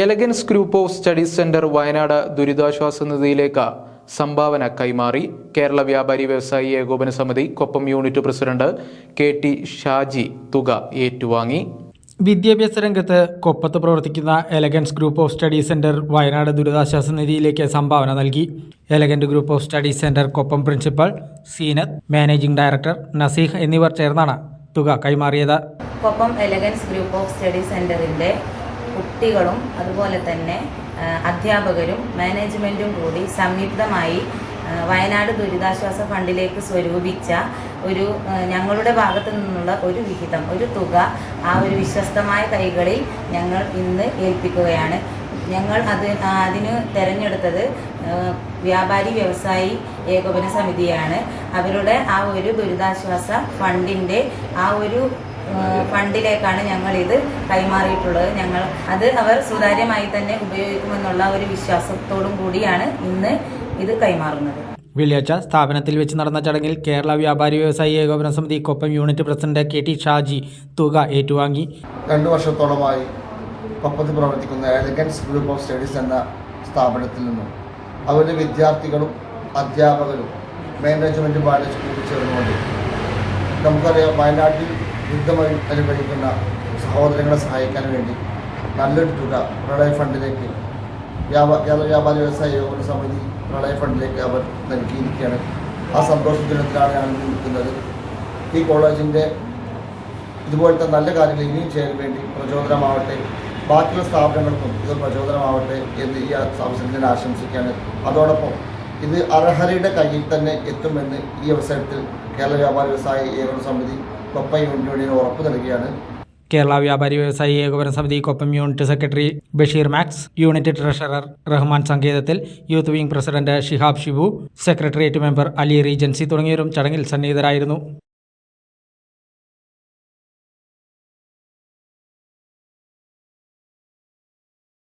Elegance group of studies centre Wayanad ദുരിതാശ്വാസ നിധിയിലേക്ക് സംഭാവന കൈമാറി. കേരള വ്യാപാരി വ്യവസായി ഏകോപന സമിതി Koppam unit president K T Shaji തുക ഏറ്റുവാങ്ങി. വിദ്യാഭ്യാസ രംഗത്ത് കൊപ്പത്ത് പ്രവർത്തിക്കുന്ന elegance group of studies centre Wayanad ദുരിതാശ്വാസ നിധിയിലേക്ക് സംഭാവന നൽകി. Elegant group of studies centre Koppam principal Seenath managing director Naseeh എന്നിവർ ചേർന്നാണ് തുക കൈമാറിയത്. Koppam elegance group of study സെന്ററിന്റെ കുട്ടികളും അതുപോലെ തന്നെ അധ്യാപകരും മാനേജ്മെന്റും കൂടി സംയുക്തമായി വയനാട് ദുരിതാശ്വാസ ഫണ്ടിലേക്ക് സ്വരൂപിച്ച ഒരു ഞങ്ങളുടെ ഭാഗത്തു നിന്നുള്ള ഒരു വിഹിതം ഒരു തുക ആ ഒരു വിശ്വസ്തമായ കൈകളിൽ ഞങ്ങൾ ഇന്ന് ഏൽപ്പിക്കുകയാണ്. ഞങ്ങൾ അത് അതിന് തിരഞ്ഞെടുത്തത് വ്യാപാരി വ്യവസായി ഏകോപന സമിതിയാണ്. അവരുടെ ആ ഒരു ദുരിതാശ്വാസ ഫണ്ടിന്റെ ആ ഒരു ഫണ്ടിലേക്കാണ് ഞങ്ങൾ ഇത് കൈമാറിയിട്ടുള്ളത്. ഞങ്ങൾ അത് അവർ സുതാര്യമായി തന്നെ ഉപയോഗിക്കുമെന്നുള്ള ഒരു വിശ്വാസത്തോടും കൂടിയാണ് ഇന്ന് ഇത് കൈമാറുന്നത്. വെള്ളിയാഴ്ച സ്ഥാപനത്തിൽ വെച്ച് നടന്ന ചടങ്ങിൽ കേരള വ്യാപാരി വ്യവസായി ഏകോപന സമിതി Koppam unit president K T Shaji തുക ഏറ്റുവാങ്ങി. രണ്ടു വർഷത്തോളമായി കൊപ്പത്ത് പ്രവർത്തിക്കുന്ന എലഗൻസ് ഗ്രൂപ്പ് ഓഫ് സ്റ്റഡീസ് എന്ന സ്ഥാപനത്തിൽ നിന്നും അവരുടെ വിദ്യാർത്ഥികളും അധ്യാപകരും മാനേജ്മെന്റും പാലിച്ച് കൂടിച്ചേർന്നുകൊണ്ട് നമുക്കറിയാം വയനാട്ടിൽ യുദ്ധമായി അനുഭവിക്കുന്ന സഹോദരങ്ങളെ സഹായിക്കാൻ വേണ്ടി നല്ലൊരു തുക പ്രളയ ഫണ്ടിലേക്ക് വ്യാപാര വ്യാപാരി വ്യവസായ യോഗ സമിതി പ്രളയ ഫണ്ടിലേക്ക് അവർ നൽകിയിരിക്കുകയാണ്. ആ സന്തോഷ ദിനത്തിലാണ് ഞാൻ നിൽക്കുന്നത്. ഈ കോളേജിന്റെ ഇതുപോലത്തെ നല്ല കാര്യങ്ങൾ ഇനിയും ചെയ്യാൻ വേണ്ടി പ്രചോദനമാവട്ടെ. ബാക്കിയുള്ള സ്ഥാപനങ്ങൾക്കും ഇത് പ്രചോദനമാവട്ടെ എന്ന് ഈ അവസരത്തിൽ ആശംസിക്കുകയാണ്. അതോടൊപ്പം ഇത് അർഹരുടെ കയ്യിൽ തന്നെ എത്തുമെന്ന് ഈ അവസരത്തിൽ കേരള വ്യാപാര വ്യവസായ ഏകോപന സമിതി കൊപ്പ യൂണിയന് ഉറപ്പ് നൽകുകയാണ്. കേരള വ്യാപാരി വ്യവസായി ഏകോപന സമിതി Koppam unit secretary Basheer max unit treasurer Rahman സങ്കേതത്തിൽ youth wing president Shihab Shibu secretariat member Ali regency തുടങ്ങിയവരും ചടങ്ങിൽ സന്നിഹിതരായിരുന്നു.